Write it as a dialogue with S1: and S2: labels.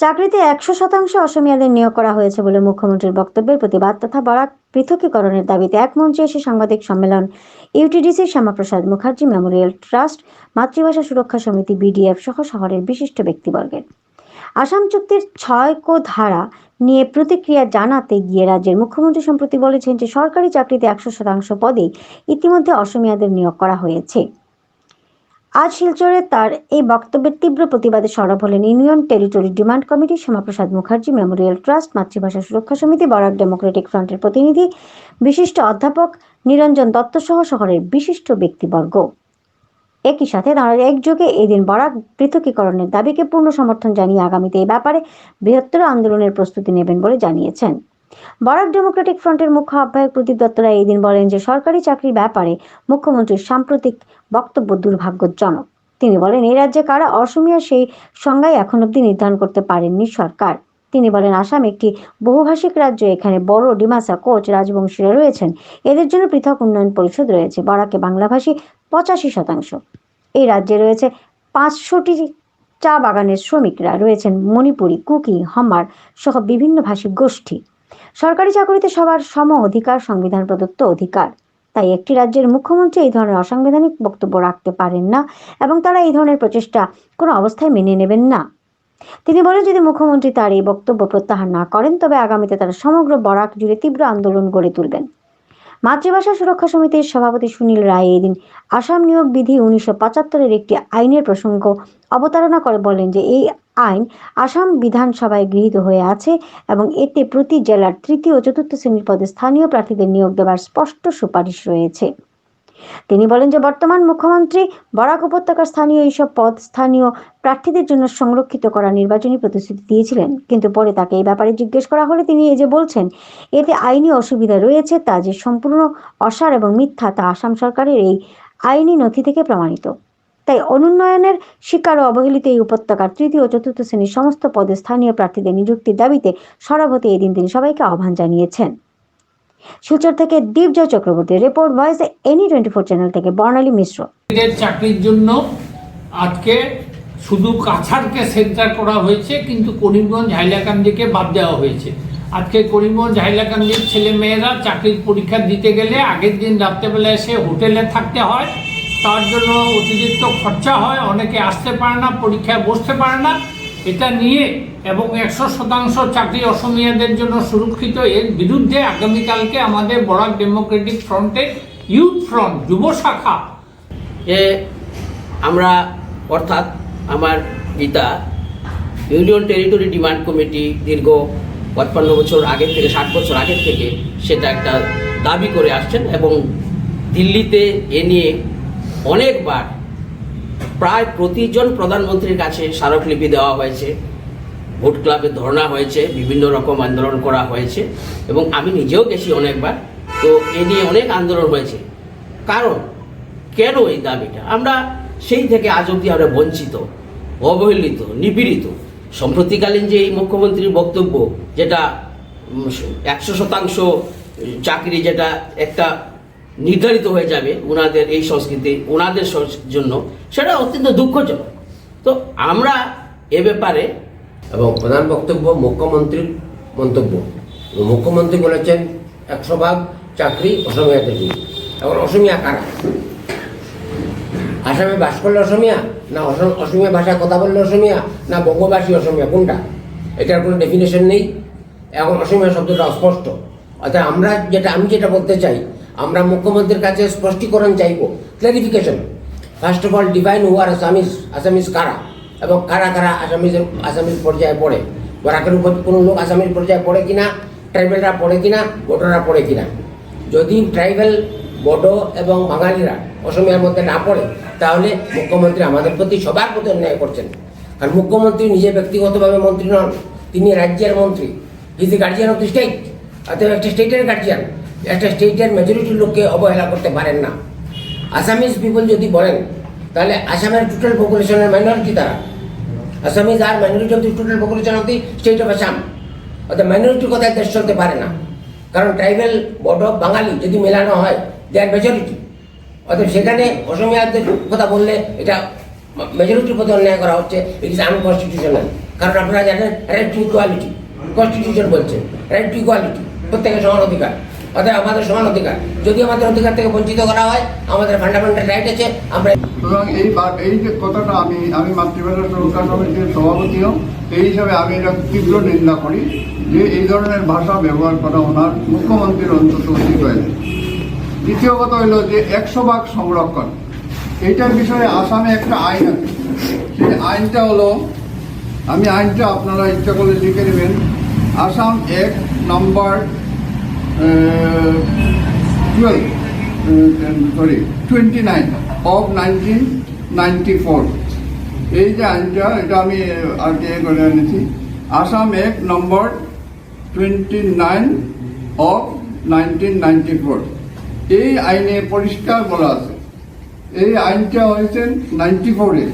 S1: চাকরিতে একশো শতাংশ অসমিয়াদের নিয়োগ করা হয়েছে বলে মুখ্যমন্ত্রীর বক্তব্যের প্রতিবাদ তথা বরাক পৃথকীকরণের দাবিতে এক মঞ্চে এসে সাংবাদিক সম্মেলন। ইউটিডিসির শ্যামাপ্রসাদ মুখার্জি মেমোরিয়াল ট্রাস্ট, মাতৃভাষা সুরক্ষা সমিতি, বিডিএফ সহ শহরের বিশিষ্ট ব্যক্তিবর্গের। আসাম চুক্তির ছয় কো ধারা নিয়ে প্রতিক্রিয়া জানাতে গিয়ে রাজ্যের মুখ্যমন্ত্রী সম্প্রতি বলেছেন যে সরকারি চাকরিতে একশো শতাংশ পদে ইতিমধ্যে অসমিয়াদের নিয়োগ করা হয়েছে। আজ শিলচরে তার এই বক্তব্যের তীব্র প্রতিবাদে সরব হলেন union territory demand committee Shyamaprasad Mukherjee, memorial trust, মাতৃভাষা সুরক্ষা সমিতি, বরাক ডেমোক্রেটিক ফ্রন্টের প্রতিনিধি, বিশিষ্ট অধ্যাপক, নিরঞ্জন দত্ত সহ শহরের বিশিষ্ট ব্যক্তিবর্গ। একই সাথে তাঁরা একযোগে এদিন বরাক পৃথকীকরণের দাবিকে পূর্ণ সমর্থন জানিয়ে আগামীতে এই ব্যাপারে বৃহত্তর আন্দোলনের প্রস্তুতি নেবেন বলে জানিয়েছেন। বরাক ডেমোক্রেটিক ফ্রন্টের মুখ্য আহ্বায়ক প্রদীপ দত্তরা এই দিন বলেন যে, সরকারি চাকরির ব্যাপারে মুখ্যমন্ত্রীর সাম্প্রতিক বক্তব্য দুর্ভাগ্যজনক। তিনি বলেন, এই রাজ্যে কারা অসমিয়া সেই সংজ্ঞায় এখন অব্দি নির্ধারণ করতে পারেননি সরকার। তিনি বলেন, আসাম একটি বহুভাষিক রাজ্য, এখানে বড় ডিমাসা কোচ রাজবংশীরা রয়েছেন। এদের জন্য পৃথক উন্নয়ন পরিষদ রয়েছে, বরাকে বাংলাভাষী পঁচাশি শতাংশ। এই রাজ্যে রয়েছে পাঁচশোটি চা বাগানের শ্রমিকরা, রয়েছেন মণিপুরি, কুকি, হমার সহ বিভিন্ন ভাষিক গোষ্ঠী। সরকারি চাকরিতে সবার সম অধিকার, সংবিধান প্রদত্ত অধিকার। তাই একটি রাজ্যের মুখ্যমন্ত্রী এই ধরনের অসাংবিধানিক বক্তব্য রাখতে পারেন না এবং তারা এই ধরনের প্রচেষ্টা কোনো অবস্থায় মেনে নেবেন না। তিনি বলেন, যদি মুখ্যমন্ত্রী তার এই বক্তব্য প্রত্যাহার না করেন, তবে আগামীতে তারা সমগ্র বরাক জুড়ে তীব্র আন্দোলন গড়ে তুলবেন। মাতৃভাষা সুরক্ষা সমিতির সভাপতি সুনীল রায় এদিন আসাম নিয়োগ বিধি উনিশশো পঁচাত্তরের একটি আইনের প্রসঙ্গ অবতারণা করে বলেন যে এই আইন আসাম বিধানসভায় গৃহীত হয়ে আছে এবং এতে প্রতি জেলার তৃতীয় ও চতুর্থ শ্রেণির পদে স্থানীয় প্রার্থীদের নিয়োগ দেওয়ার স্পষ্ট সুপারিশ রয়েছে। তিনি বলেন যে বর্তমান মুখ্যমন্ত্রী বরাক উপত্যকার স্থানীয় এইসব পদ স্থানীয় প্রার্থীদের জন্য সংরক্ষিত করা নির্বাচনী প্রতিশ্রুতি দিয়েছিলেন। কিন্তু পরে তাকে এই ব্যাপারে জিজ্ঞেস করা হলে তিনি এই যে বলছেন, এতে আইনি অসুবিধা রয়েছে তা যে সম্পূর্ণ অসার এবং মিথ্যা তা আসাম সরকারের এই আইনি নথি থেকে প্রমাণিত। তাই অনুন্নয়নের শিকার ও অবহেলিত এই উপত্যকার তৃতীয় ও চতুর্থ শ্রেণির সমস্ত পদে স্থানীয় প্রার্থীদের নিযুক্তির দাবিতে সরব এদিন তিনি সবাইকে আহ্বান জানিয়েছেন। শিলচর থেকে Dipjoy Chakraborty report voice any twenty four channel থেকে বর্ণালী মিশ্র।
S2: চাকরির জন্য আজকে শুধু কাছাড়কে সেন্টার করা হয়েছে, কিন্তু করিমগঞ্জ হাইলাকান্দিকে বাদ দেওয়া হয়েছে। আজকে করিমগঞ্জ হাইলাকান্দির ছেলে মেয়েরা চাকরির পরীক্ষা দিতে গেলে আগের দিন রাত্রেবেলা এসে হোটেলে থাকতে হয়। তার জন্য অতিরিক্ত খরচা হয়, অনেকে আসতে পারে না, পরীক্ষায় বসতে পারে না। এটা নিয়ে এবং একশো শতাংশ চাকরি অসমিয়াদের জন্য সুরক্ষিত। এর বিরুদ্ধে আগামীকালকে আমাদের বরাক ডেমোক্রেটিক ফ্রন্টের ইউথ ফ্রন্ট, যুব শাখা।
S3: এ আমরা, অর্থাৎ আমার পিতা ইউনিয়ন টেরিটরি ডিমান্ড কমিটি দীর্ঘ পঁচপান্ন বছর আগের থেকে, ষাট বছর আগের থেকে সেটা একটা দাবি করে আসছেন এবং দিল্লিতে এ নিয়ে অনেকবার প্রায় প্রতিজন প্রধানমন্ত্রীর কাছে স্মারকলিপি দেওয়া হয়েছে। ভোট ক্লাবে ধর্ণা হয়েছে, বিভিন্ন রকম আন্দোলন করা হয়েছে এবং আমি নিজেও গেছি অনেকবার। তো এ নিয়ে অনেক আন্দোলন হয়েছে। কারণ কেন এই দাবিটা? আমরা সেই থেকে আজ অবধি আমরা বঞ্চিত, অবহেলিত, নিপীড়িত। সম্প্রতিকালীন যে এই মুখ্যমন্ত্রীর বক্তব্য, যেটা একশো শতাংশ চাকরি যেটা একটা নির্ধারিত হয়ে যাবে ওনাদের এই সংস্কৃতি ওনাদের জন্য, সেটা অত্যন্ত দুঃখজনক। তো আমরা এ ব্যাপারে
S4: এবং প্রধান বক্তব্য মুখ্যমন্ত্রীর মন্তব্য। মুখ্যমন্ত্রী বলেছেন, একশো ভাগ চাকরি অসমিয়াতে দিন এখন অসমিয়া কারা? আসামে বাস করলে অসমিয়া, না অসম- অসমিয়া ভাষায় কথা বললে অসমিয়া, না বঙ্গবাসী অসমিয়া, কোনটা? এটার কোনো ডেফিনেশন নেই। এখন অসমিয়া শব্দটা অস্পষ্ট। অর্থাৎ আমরা যেটা, আমি যেটা বলতে চাই, আমরা মুখ্যমন্ত্রীর কাছে স্পষ্টীকরণ চাইব clarification first of all define who are Assamese Assamese কারা? এবং কারা কারা আসামিজের আসামিজ পর্যায়ে পড়ে? বরাকের উপর কোনো লোক আসামির পর্যায়ে পড়ে কিনা? ট্রাইবেলরা পড়ে কিনা? ভোটাররা পড়ে কিনা? যদি ট্রাইবেল, বড়ো এবং বাঙালিরা অসমিয়ার মধ্যে না পড়ে, তাহলে মুখ্যমন্ত্রী আমাদের প্রতি সবার প্রতি অন্যায় করছেন। কারণ মুখ্যমন্ত্রী নিজে ব্যক্তিগতভাবে মন্ত্রী নন, তিনি রাজ্যের মন্ত্রী। Is guardian of the state অতএব একটা স্টেটের গার্জিয়ান একটা স্টেটের মেজরিটির লোককে অবহেলা করতে পারেন না। আসামিজ পিপল যদি বলেন, তাহলে আসামের টোটাল পপুলেশনের মাইনরিটি তারা। Assamese are minority of the total population of of Assam অর্থাৎ মাইনরিটির কথায় দেশ চলতে পারে না। কারণ ট্রাইবেল বড় বাঙালি যদি মেলানো হয় দে আর মেজরিটি অর্থাৎ সেখানে অসমিয়াদের কথা বললে এটা মেজরিটির প্রতি অন্যায় করা হচ্ছে ইট ইস আনকনস্টিটিউশনাল কারণ আপনারা জানেন রাইট টু ইকুয়ালিটি কনস্টিটিউশন বলছে রাইট টু ইকুয়ালিটি প্রত্যেকের সমান অধিকার। অর্থাৎ আমাদের সমান অধিকার। যদি আমাদের অধিকার থেকে বঞ্চিত করা হয়, আমাদের ফান্ডামেন্টাল রাইট আছে, আমরা
S5: সুতরাং এই এই যে কথাটা আমি আমি মাতৃভাষা সুরক্ষা সমিতির সভাপতিও এই হিসাবে আমি এটা তীব্র নিন্দা করি যে এই ধরনের ভাষা ব্যবহার করা ওনার মুখ্যমন্ত্রীর অন্তত উচিত হয়েছে। দ্বিতীয় কথা হলো যে একশো ভাগ সংরক্ষণ। এইটার বিষয়ে আসামে একটা আইন আছে। সেই আইনটা হলো আমি আইনটা আপনারা ইচ্ছা করলে লিখে নেবেন। আসাম এক নম্বর twelve sorry twenty nine of nineteen ninety four এই যে আইনটা, এটা আমি আর কে করে এনেছি। আসাম এক নম্বর twenty nine of nineteen ninety four এই আইনে পরিষ্কার বলা আছে। এই আইনটা হয়েছে নাইনটি ফোরে